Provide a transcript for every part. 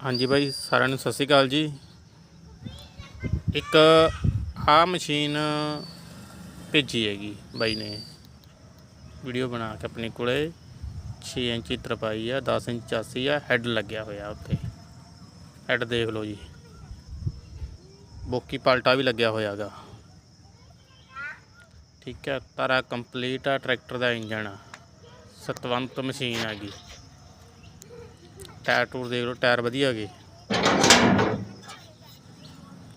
ਹਾਂਜੀ ਬਾਈ ਸਾਰਿਆਂ ਨੂੰ ਸਤਿ ਸ਼੍ਰੀ ਅਕਾਲ ਜੀ। ਇੱਕ ਆ ਮਸ਼ੀਨ ਭੇਜੀ ਹੈਗੀ ਬਾਈ ਨੇ। ਵੀਡੀਓ ਬਣਾ ਕੇ ਆਪਣੇ ਕੋਲੇ। 6 ਇੰਚੀ ਤਰਪਾਈ ਆ 10 ਇੰਚ ਚਾਸੀ ਆ, ਹੈੱਡ ਲੱਗਿਆ ਹੋਇਆ ਉੱਤੇ ਹੈੱਡ ਦੇਖ ਲਓ ਜੀ। ਬੋਕੀ ਪਲਟਾ ਵੀ ਲੱਗਿਆ ਹੋਇਆਗਾ ਠੀਕ ਹੈ ਤਾਰਾ ਕੰਪਲੀਟ ਆ, ਟਰੈਕਟਰ ਦਾ ਇੰਜਣ ਆ। ਸਤਵੰਤ ਮਸ਼ੀਨ ਆ ਗਈ ਟਾਇਰ ਟੂਰ ਦੇਖ ਲਓ, ਟਾਇਰ ਵਧੀਆ ਗਏ।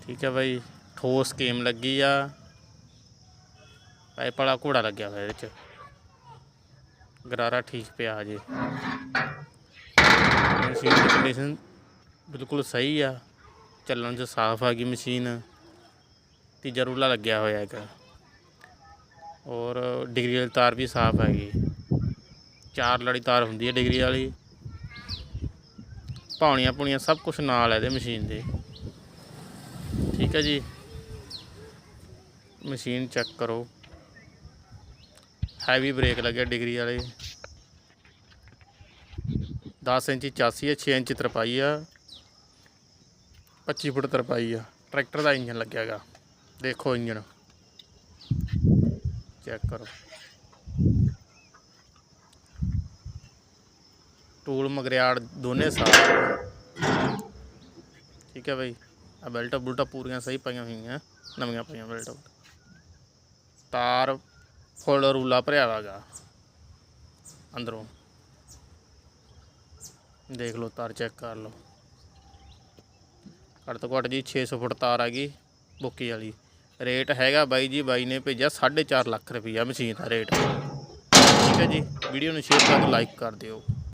ਠੀਕ ਹੈ ਬਾਈ, ਠੋਸ ਕੇਮ ਲੱਗੀ ਆ। ਪਾਈਪ ਵਾਲਾ ਘੋੜਾ ਲੱਗਿਆ ਹੋਇਆ ਇਹਦੇ ਚ। ਗਰਾਰਾ ਠੀਕ ਪਿਆ ਹਜੇ। ਮਸ਼ੀਨ ਦੀ ਕੰਡੀਸ਼ਨ ਬਿਲਕੁਲ ਸਹੀ ਆ। ਚੱਲਣ 'ਚ ਸਾਫ਼ ਆ ਗਈ ਮਸ਼ੀਨ। ਤੀਜਾ ਰੂਲਾ ਲੱਗਿਆ ਹੋਇਆ ਹੈਗਾ ਔਰ ਡਿਗਰੀ ਵਾਲੀ ਤਾਰ ਵੀ ਸਾਫ਼ ਹੈਗੀ। ਚਾਰ ਲੜੀ ਤਾਰ ਹੁੰਦੀ ਹੈ ਡਿਗਰੀ ਵਾਲੀ। ਪਾਉਣੀਆਂ ਪੁਣੀਆਂ ਸਭ ਕੁਝ ਨਾਲ ਹੈ ਇਹਦੇ ਮਸ਼ੀਨ ਦੇ। ਠੀਕ ਹੈ ਜੀ। ਮਸ਼ੀਨ ਚੈੱਕ ਕਰੋ। ਹੈਵੀ ਬ੍ਰੇਕ ਲੱਗਿਆ ਡਿਗਰੀ ਵਾਲੇ। 10 ਇੰਚੀ ਚਾਸੀ ਹੈ 6 ਇੰਚ ਤਰਪਾਈ ਆ। 25 ਫੁੱਟ ਤਰਪਾਈ ਆ। ਟਰੈਕਟਰ ਦਾ ਇੰਜਨ ਲੱਗਿਆਗਾ ਦੇਖੋ ਇੰਜਨ ਚੈੱਕ ਕਰੋ। ਟੂਲ ਮਗਰਿਆੜ ਦੋਨੇ ਸਾਫ਼ ਠੀਕ ਹੈ ਬਾਈ। ਆ ਬੈਲਟਾਂ ਬੁਲਟਾਂ ਪੂਰੀਆਂ ਸਹੀ ਪਾਈਆਂ ਹੋਈਆਂ, ਨਵੀਆਂ ਪਾਈਆਂ ਬੈਲਟਾਂ ਤਾਰ ਫੁੱਲ ਰੂਲਾ ਭਰਿਆ ਵਾਗਾ ਅੰਦਰੋਂ। ਦੇਖ ਲਓ, ਤਾਰ ਚੈੱਕ ਕਰ ਲਓ। ਘੱਟ ਤੋਂ ਘੱਟ ਜੀ 600 ਫੁੱਟ ਤਾਰ ਆ ਗਈ, ਬੁੱਕੀ ਵਾਲੀ। ਰੇਟ ਹੈਗਾ ਬਾਈ ਜੀ, ਬਾਈ ਨੇ ਭੇਜਿਆ 4.5 ਲੱਖ ਰੁਪਈਆ ਮਸ਼ੀਨ ਦਾ ਰੇਟ। ਠੀਕ ਹੈ ਜੀ, ਵੀਡੀਓ ਨੂੰ ਸ਼ੇਅਰ ਕਰਕੇ ਲਾਈਕ ਕਰ ਦਿਓ।